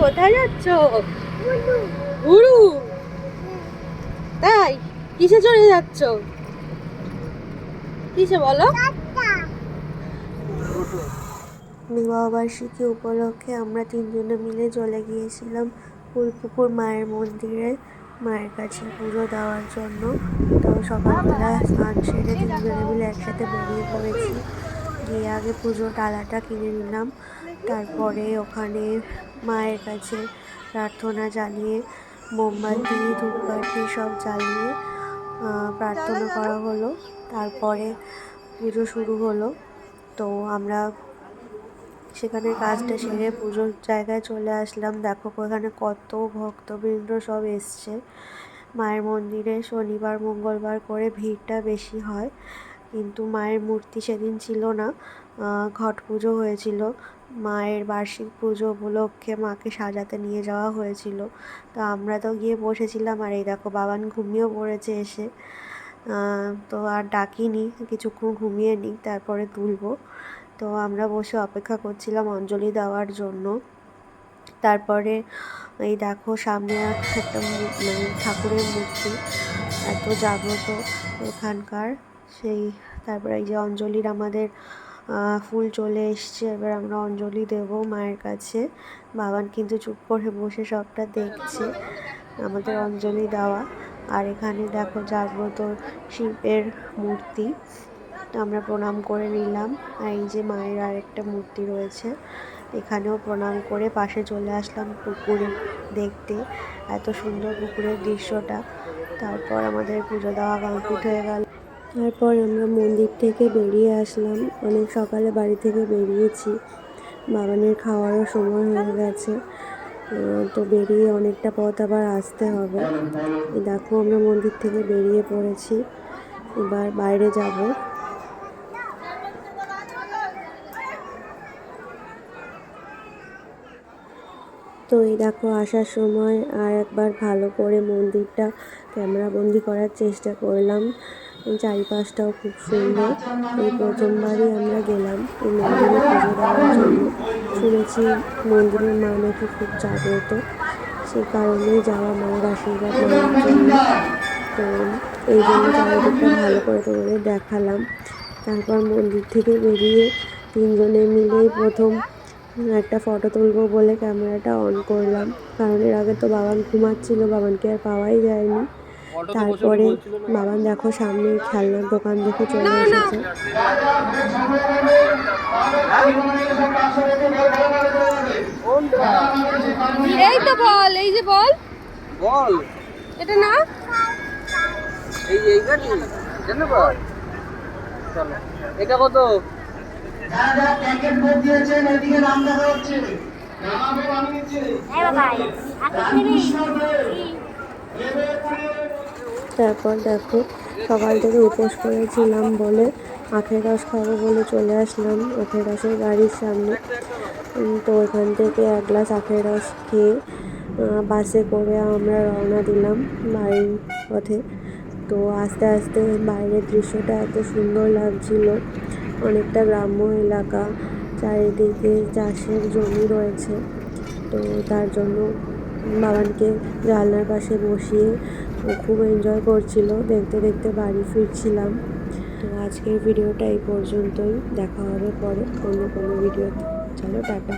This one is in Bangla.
কোথায় যাচ্ছ? গুরু! তাই, কিসে চড়ে যাচ্ছ? কিসে বলো? বিবাহবার্ষিকী উপলক্ষে আমরা তিনজনে মিলে চলে গিয়েছিলাম ফুলপুকুর মায়ের মন্দিরে, মায়ের কাছে পুজো দেওয়ার জন্য। তো সকালবেলা স্নান সেরে তিনজনে মিলে একসাথে বেরিয়ে পড়েছি। গিয়ে আগে পুজোর ডালাটা কিনে নিলাম। তারপরে ওখানে মায়ের কাছে প্রার্থনা জানিয়ে, মোমবাতি, ধূপকাঠি সব জ্বালিয়ে প্রার্থনা করা হলো। তারপরে পুজো শুরু হলো। তো আমরা সেখানে কাজটা সেরে পুজোর জায়গায় চলে আসলাম। দেখো ওখানে কত ভক্তবৃন্দ সব এসছে। মায়ের মন্দিরে শনিবার, মঙ্গলবার করে ভিড়টা বেশি হয়। কিন্তু মায়ের মূর্তি সেদিন ছিল না। ঘট পুজো হয়েছিল। মায়ের বার্ষিক পুজো উপলক্ষে মাকে সাজাতে নিয়ে যাওয়া হয়েছিল। তো আমরা তো গিয়ে বসেছিলাম আর এই দেখো বাবান ঘুমিয়েও পড়েছে এসে। তো আর ডাকিনি, কিছুক্ষণ ঘুমিয়ে নিই তারপরে তুলবো। তো আমরা বসে অপেক্ষা করছিলাম অঞ্জলি দেওয়ার জন্য। তারপরে এই দেখো সামনে একটা মানে ঠাকুরের মূর্তি, এত জাগ্রত এখানকার। সেই, তারপরে এই যে অঞ্জলির আমাদের ফুল চলে এসছে। এবার আমরা অঞ্জলি দেব মায়ের কাছে। বাবান কিন্তু চুপ করে বসে সবটা দেখছে আমাদের অঞ্জলি দেওয়া। আর এখানে দেখো জাগ্রত শিল্পের মূর্তি। আমরা প্রণাম করে নিলাম। আর এই যে মায়ের আরেকটা মূর্তি রয়েছে, এখানেও প্রণাম করে পাশে চলে আসলাম পুকুরে দেখতে। এত সুন্দর পুকুরের দৃশ্যটা। তারপর আমাদের পুজো দেওয়া কমপ্লিট হয়ে গেল। তারপর আমরা মন্দির থেকে বেরিয়ে আসলাম। অনেক সকালে বাড়ি থেকে বেরিয়েছি। বাগানের খাওয়ারও সময় হয়ে গেছে। তো বেরিয়ে অনেকটা পথ আবার আসতে হবে। দেখো আমরা মন্দির থেকে বেরিয়ে পড়েছি। এবার বাইরে যাব। তো এই দেখো, আসার সময় আর একবার ভালো করে মন্দিরটা ক্যামেরা বন্দি করার চেষ্টা করলাম। চারিপাশটাও খুব সুন্দর। এই প্রথমবারই আমরা গেলাম এই মন্দিরে পুজো দেওয়ার জন্য। শুনেছি মন্দিরের মা নাকি খুব জাগ্রত। সেই কারণেই যাওয়া মায়ের আশীর্বাদ নেওয়ার জন্য। তো এই জন্য চারিদিকটা ভালো করে তোমাদের দেখালাম। তারপর মন্দির থেকে বেরিয়ে তিনজনে মিলেই প্রথম একটা ফটো তুলবো বলে ক্যামেরাটা অন করলাম। কারণ এর আগে তো বাবান ঘুমাচ্ছিল বাবানকে আর পাওয়াই যায়নি। তারপরে বাবান দেখো সামনে খেলনার দোকান দেখে চলে এসেছে। এই তো বল এই যে বল। বল। এটা না? এই এই গাড়ি। কেন বল? চলো। এটা কত? তারপর দেখো সকাল থেকে উপোস করেছিলাম বলে আখের রস খাব বলে চলে আসলাম আখের রসের গাড়ির সামনে। তো এখান থেকে এক গ্লাস আখের রস খেয়ে বাসে করে আমরা রওনা দিলাম বাড়ির পথে। তো আস্তে আস্তে বাইরের দৃশ্যটা এত সুন্দর লাগছিল। অনেকটা গ্রাম্য এলাকা, চারিদিকে চাষের জমি রয়েছে। তো তার জন্য বাগানকে জানলার পাশে বসিয়ে ও খুব এনজয় করছিল। দেখতে দেখতে বাড়ি ফিরছিলাম। তো আজকের ভিডিওটা এই পর্যন্তই। দেখা হবে পরে অন্য কোনো ভিডিওতে। চলো টাটা।